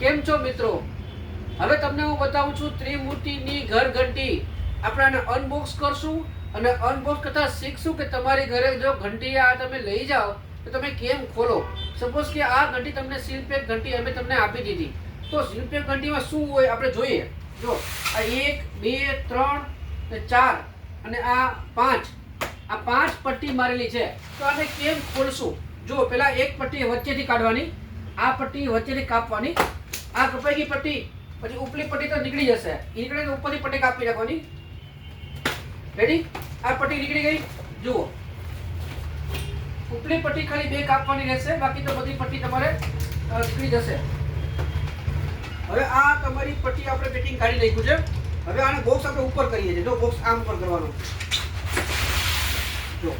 કેમ છો મિત્રો? હવે તમને હું બતાવું છું ત્રિમૂર્તિની ઘર ઘંટી. આપણે અનબોક્સ કરશું અને અનબોક્સ કરતા શીખશું કે તમારી ઘરે જો ઘંટી આ તમે લઈ જાઓ, તો તમે કેમ ખોલો? સપોઝ કે આ ઘંટી તમને સીલ પેક ઘંટી અમે તમને આપી દીધી. તો સીલ પેક ઘંટીમાં શું હોય આપણે જોઈએ. જો, આ એક, બે, ત્રણ ને ચાર અને આ પાંચ. આ પાંચ પટ્ટી મારેલી છે. તો આને કેમ ખોલશું? જો, પેલા એક પટ્ટી વચ્ચેથી કાઢવાની, આ પટ્ટી વચ્ચેથી કાપવાની આ કપાઈ પટ્ટી, પછી ઉપલી પટ્ટી તો નીકળી જશે. ઈ નીકળે તો ઉપરથી પટ્ટી કાપી નાખવાની. રેડી આ પટ્ટી નીકળી ગઈ? જુઓ. ઉપલી પટ્ટી ખાલી બે કાપવાની રહેશે, બાકી તો બધી પટ્ટી તમારે નીકળી જશે. હવે આ તમારી પટ્ટી આપણે પેકિંગ કાઢી નાખ્યું છે. હવે આને બોક્સ આપણે ઉપર કરીએ છીએ. જો બોક્સ આમ ઉપર કરવાનું. જો.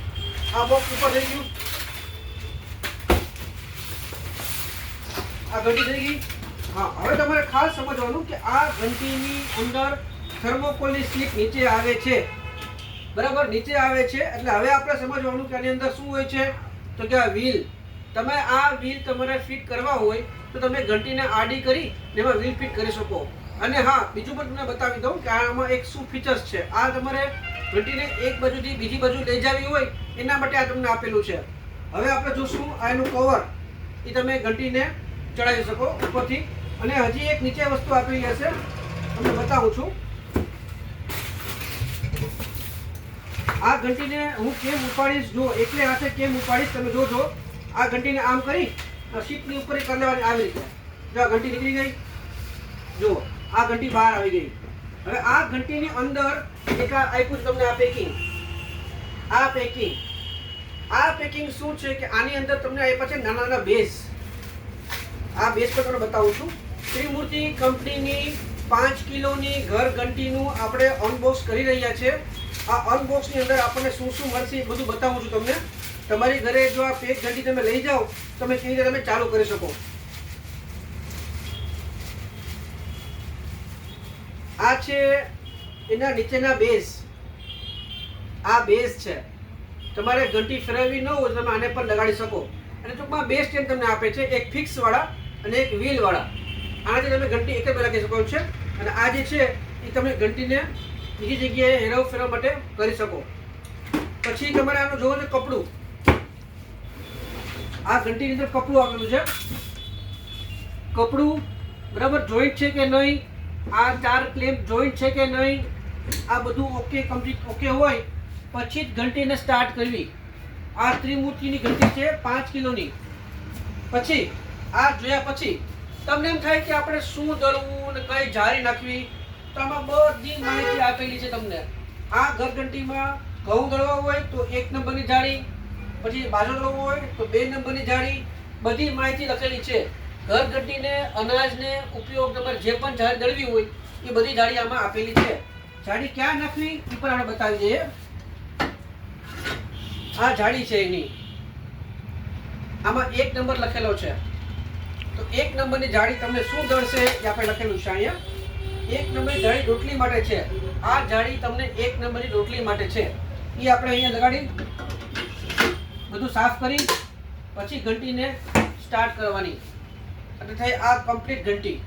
આ બોક્સ ઉપર થઈ ગયું. આ ઘટી થઈ ગઈ. હા, હવે તમારે ખાસ સમજવાનું કે આ ઘંટીની અંદર થર્મોકોલની સ્લીપ નીચે આવે છે. બરાબર? નીચે આવે છે. એટલે હવે આપણે સમજવાનું કે આની અંદર શું હોય છે? તો કે આ વ્હીલ. તમે આ વ્હીલ તમારે ફિટ કરવા હોય તો તમે ઘંટીને આડી કરી એમાં વ્હીલ ફિટ કરી શકો. અને હા, બીજું પણ તમને બતાવી દઉં કે આમાં એક શું ફીચર્સ છે. આ તમારે ઘંટીને એક બાજુથી બીજી બાજુ લઈ જવી હોય, એના માટે આ તમને આપેલું છે. હવે આપણે જોશું આ એનું કવર એ તમે ઘંટીને ચડાવી શકો ઉપરથી. અને હજી એક નીચે વસ્તુ આપેલી હશે. તમને બતાવું છું. આ ઘંટીને હું કેમ ઉપાડીશ? જો એકલે હાથે કેમ ઉપાડીશ? તમે જોજો. આ ઘંટીને આમ કરી સીટની ઉપર કરી લેવાની આવી રીતે. જો આ ઘંટી નીકળી ગઈ. જો આ ઘંટી બહાર આવી ગઈ. હવે આ ઘંટીની અંદર એક આ આપ્યું તમને આ પેકિંગ આ પેકિંગ આ પેકિંગ શું છે કે આની અંદર તમને આપ્યા છે નાના નાના બેઝ આ બેઝ પર તમને બતાવું છું. ત્રિમૂર્તિ કંપનીની પાંચ કિલોની ઘર ઘંટીનું આપણે અનબોક્સ કરી રહ્યા છે. આ અનબોક્સની અંદર આપણને શું શું મળશે એ બધું બતાવું છું તમને. તમારી ઘરે જો આ પેક ઘંટી તમે લઈ જાઓ, તમે કેવી રીતે તમે ચાલુ કરી શકો. આ છે એના નીચેના બેઝ આ બેઝ છે. તમારે ઘંટી ફેરવવી ન હોય તમે આને પર લગાડી શકો. અને ટૂંકમાં બે સ્ટેન્ડ તમને આપે છે? એક ફિક્સ વાળા અને એક વ્હીલ આનાથી તમે ઘંટી એક જ રાખી શકો છો. છે અને આ જે છે, એ તમે ઘંટીને બીજી જગ્યાએ હેરાવ ફેરવ માટે કરી શકો. પછી તમારે આનું જોવો છે કપડું. આ ઘંટીની અંદર કપડું આવેલું છે. કપડું બરાબર જોઈન્ટ છે કે નહીં? આ ચાર ક્લેમ્પ જોઈન્ટ છે કે નહીં? આ બધું ઓકે કમ્પ્લીટ ઓકે હોય, પછી જ ઘંટીને સ્ટાર્ટ કરવી. આ ત્રિમૂર્તિની ઘંટી છે પાંચ કિલોની. પછી, આ જોયા પછી તમને એમ થાય કે આપણે શું દળવું ને કઈ જારી નાખવી? તો આમાં બધી માહિતી આપેલી છે તમને. આ ઘરઘંટીમાં ઘઉં દળવા હોય તો એક નંબરની જાળી, પછી બાજરો દળવો હોય તો બે નંબરની જાળી, બધી માહિતી લખેલી છે. ઘરઘંટીને અનાજને ઉપયોગ તમારે જે પણ જાળી દળવી હોય, એ બધી જાળી આમાં આપેલી છે. જાળી ક્યાં નાખવી એ પણ આપણે બતાવી દઈએ. આ જાળી છે એની. આમાં એક નંબર લખેલો છે. તો એક નંબરની જાળી તમને શું દળશે એ આપણે લખેલું છે અહીંયા. એક નંબરની જાળી રોટલી માટે છે. આ જાળી તમને એક નંબરની રોટલી માટે છે. એ આપણે અહીંયા લગાડી, બધું સાફ કરી, પછી ઘંટીને સ્ટાર્ટ કરવાની. એટલે થઈ આ કમ્પ્લીટ ઘંટી.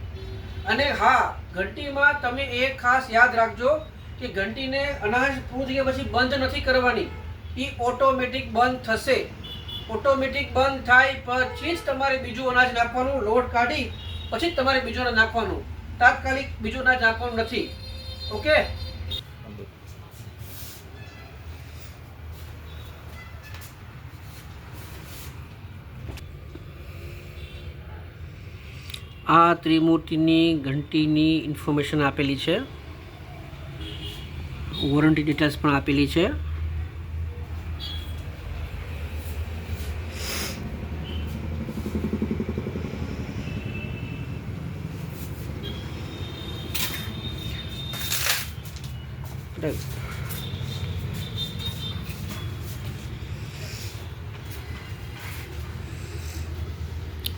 અને હા, ઘંટીમાં તમે એ ખાસ યાદ રાખજો કે ઘંટીને અનાજ પૂરું થઈ પછી બંધ નથી કરવાની. એ ઓટોમેટિક બંધ થશે. ઓટોમેટિક બંધ થાય, પછી જ તમારે બીજું અનાજ નાખવાનું લોડ કાઢી, પછી જ તમારે બીજું અનાજ નાખવાનું. તાત્કાલિક બીજું અનાજ નાખવાનું નથી. ઓકે? આ ત્રિમૂર્તિની ઘંટીની ઇન્ફોર્મેશન આપેલી છે. વોરંટી ડિટેલ્સ પણ આપેલી છે.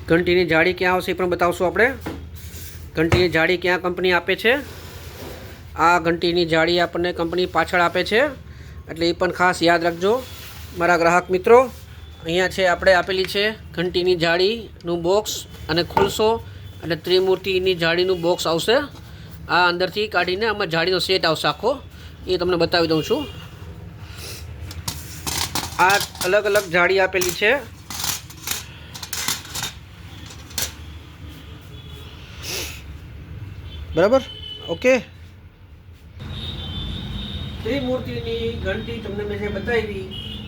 ઘંટીની જાળી ક્યાં આવશે એ પણ બતાવશું આપણે. ઘંટીની જાળી ક્યાં કંપની આપે છે? આ ઘંટીની જાળી આપણને કંપની પાછળ આપે છે. એટલે એ પણ ખાસ યાદ રાખજો. મારા ગ્રાહક મિત્રો, અહીંયા છે આપણે આપેલી છે ઘંટીની જાળીનું બોક્સ અને ખુલશો એટલે ત્રિમૂર્તિની જાળીનું બોક્સ આવશે. આ અંદરથી કાઢીને આમાં જાળીનો સેટ આવશે આખો. એ તમને બતાવી દઉં છું. આ અલગ અલગ જાળી આપેલી છે. બરાબર? ઓકે. ત્રિમૂર્તિની ઘંટી તમને મેં જે બતાવી,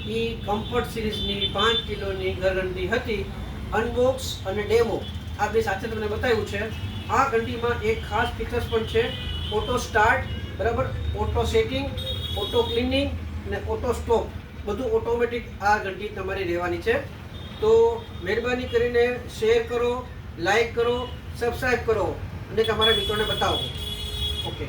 એ કમ્ફર્ટ સિરીઝની પાંચ કિલોની ઘરઘંટી હતી. અનબોક્સ અને ડેમો આ બે સાથે તમને બતાવ્યું છે. આ ઘંટીમાં એક ખાસ ફીચર્સ પણ છે. ઓટો સ્ટાર્ટ બરાબર? ઓટો સેટિંગ ઓટો ક્લિનિંગ અને ઓટો સ્ટોપ બધું ઓટોમેટિક આ ઘંટી તમારી રહેવાની છે. તો મહેરબાની કરીને શેર કરો લાઈક કરો સબસ્ક્રાઈબ કરો અને તમારા મિત્રોને બતાવો. ઓકે